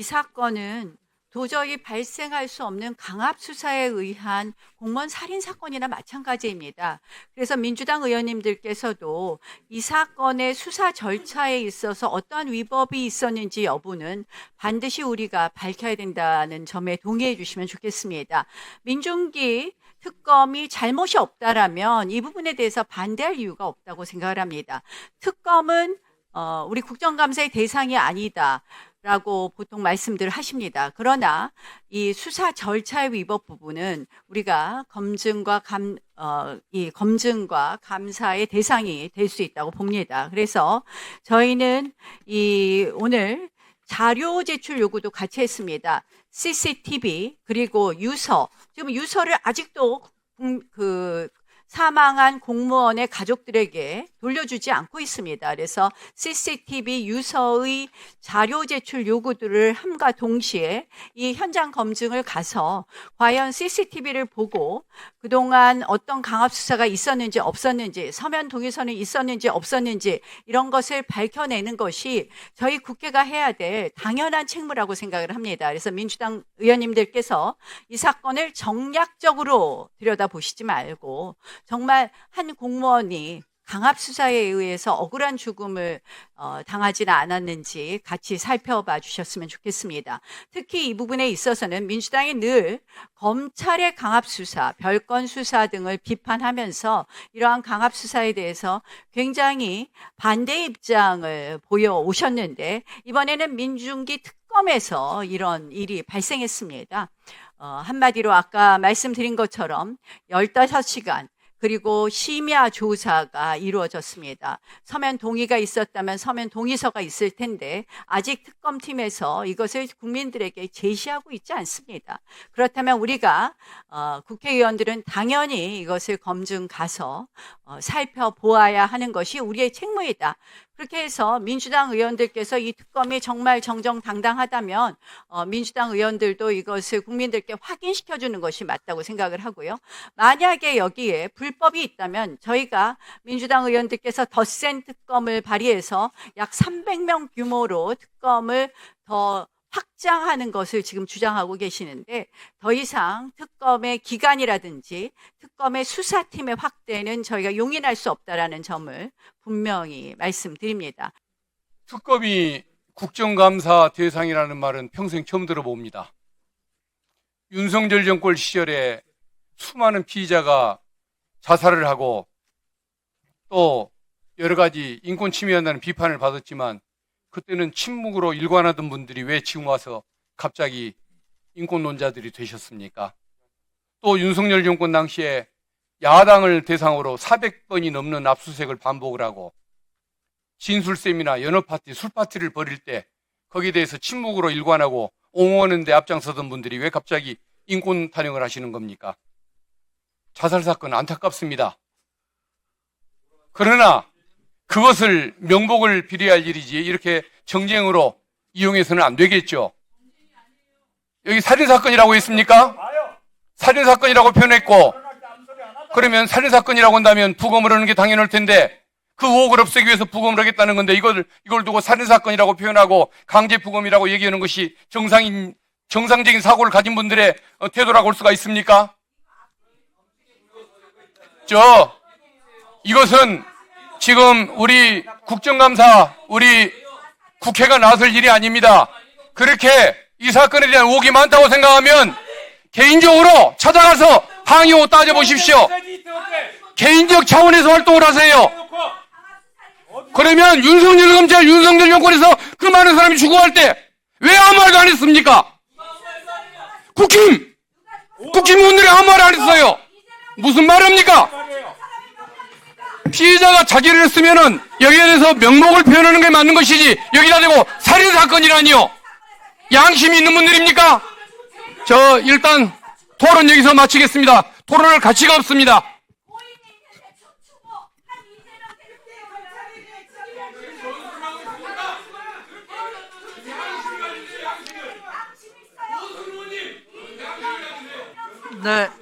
이 사건은 도저히 발생할 수 없는 강압 수사에 의한 공무원 살인 사건이나 마찬가지입니다. 그래서 민주당 의원님들께서도 이 사건의 수사 절차에 있어서 어떠한 위법이 있었는지 여부는 반드시 우리가 밝혀야 된다는 점에 동의해 주시면 좋겠습니다. 민중기 특검이 잘못이 없다라면 이 부분에 대해서 반대할 이유가 없다고 생각을 합니다. 특검은 어, 우리 국정감사의 대상이 아니다. 라고 보통 말씀들 하십니다. 그러나 이 수사 절차의 위법 부분은 우리가 검증과 감, 어, 이 검증과 감사의 대상이 될 수 있다고 봅니다. 그래서 저희는 이 오늘 자료 제출 요구도 같이 했습니다. CCTV 그리고 유서 지금 유서를 아직도 국- 그 사망한 공무원의 가족들에게 돌려주지 않고 있습니다. 그래서 CCTV 유서의 자료 제출 요구들을 함과 동시에 이 현장 검증을 가서 과연 CCTV를 보고 그동안 어떤 강압 수사가 있었는지 없었는지 서면 동의서는 있었는지 없었는지 이런 것을 밝혀내는 것이 저희 국회가 해야 될 당연한 책무라고 생각을 합니다. 그래서 민주당 의원님들께서 이 사건을 정략적으로 들여다보시지 말고 정말 한 공무원이 강압 수사에 의해서 억울한 죽음을 어, 당하지는 않았는지 같이 살펴봐 주셨으면 좋겠습니다. 특히 이 부분에 있어서는 민주당이 늘 검찰의 강압 수사, 별건 수사 등을 비판하면서 이러한 강압 수사에 대해서 굉장히 반대 입장을 보여 오셨는데 이번에는 민중기 특검에서 이런 일이 발생했습니다. 어, 한마디로 아까 말씀드린 것처럼 15시간 그리고 심야 조사가 이루어졌습니다. 서면 동의가 있었다면 서면 동의서가 있을 텐데 아직 특검팀에서 이것을 국민들에게 제시하고 있지 않습니다. 그렇다면 우리가 어, 국회의원들은 당연히 이것을 검증 가서 어, 살펴보아야 하는 것이 우리의 책무이다. 그렇게 해서 민주당 의원들께서 이 특검이 정말 정정당당하다면 어, 민주당 의원들도 이것을 국민들께 확인시켜 주는 것이 맞다고 생각을 하고요. 만약에 여기에 불법이 있다면 저희가 민주당 의원들께서 더 센 특검을 발의해서 약 300명 규모로 특검을 더 확장하는 것을 지금 주장하고 계시는데 더 이상 특검의 기간이라든지 특검의 수사팀의 확대는 저희가 용인할 수 없다라는 점을 분명히 말씀드립니다. 특검이 국정감사 대상이라는 말은 평생 처음 들어봅니다. 윤석열 정권 시절에 수많은 피의자가 자살을 하고 또 여러 가지 인권 침해한다는 비판을 받았지만 그때는 침묵으로 일관하던 분들이 왜 지금 와서 갑자기 인권론자들이 되셨습니까? 또 윤석열 정권 당시에 야당을 대상으로 400번이 넘는 압수수색을 반복을 하고 진술쌤이나 연어파티, 술파티를 벌일 때 거기에 대해서 침묵으로 일관하고 옹호하는 데 앞장서던 분들이 왜 갑자기 인권 타령을 하시는 겁니까? 자살 사건 안타깝습니다. 그러나 그것을 명복을 비례할 일이지 이렇게 정쟁으로 이용해서는 안 되겠죠. 여기 살인 사건이라고 했습니까? 살인 사건이라고 표현했고 그러면 살인 사건이라고 한다면 부검을 하는 게 당연할 텐데 그 의혹을 없애기 위해서 부검을 하겠다는 건데 이걸 이걸 두고 살인 사건이라고 표현하고 강제 부검이라고 얘기하는 것이 정상인 정상적인 사고를 가진 분들의 어, 태도라고 할 수가 있습니까? 저 이것은 지금 우리 국정감사 우리 국회가 나설 일이 아닙니다. 그렇게 이 사건에 대한 의혹이 많다고 생각하면 개인적으로 찾아가서 항의호 따져보십시오. 개인적 차원에서 활동을 하세요. 그러면 윤석열 검찰, 윤석열 정권에서 그 많은 사람이 죽어갈 때 왜 아무 말도 안 했습니까? 국힘! 국힘 의원들이 아무 말 안 했어요. 무슨 말입니까? 피해자가 자기를 했으면은 여기에 대해서 명목을 표현하는 게 맞는 것이지 여기다 대고 살인 사건이라니요. 양심이 있는 분들입니까? 저 일단 토론 여기서 마치겠습니다. 토론할 가치가 없습니다. 네.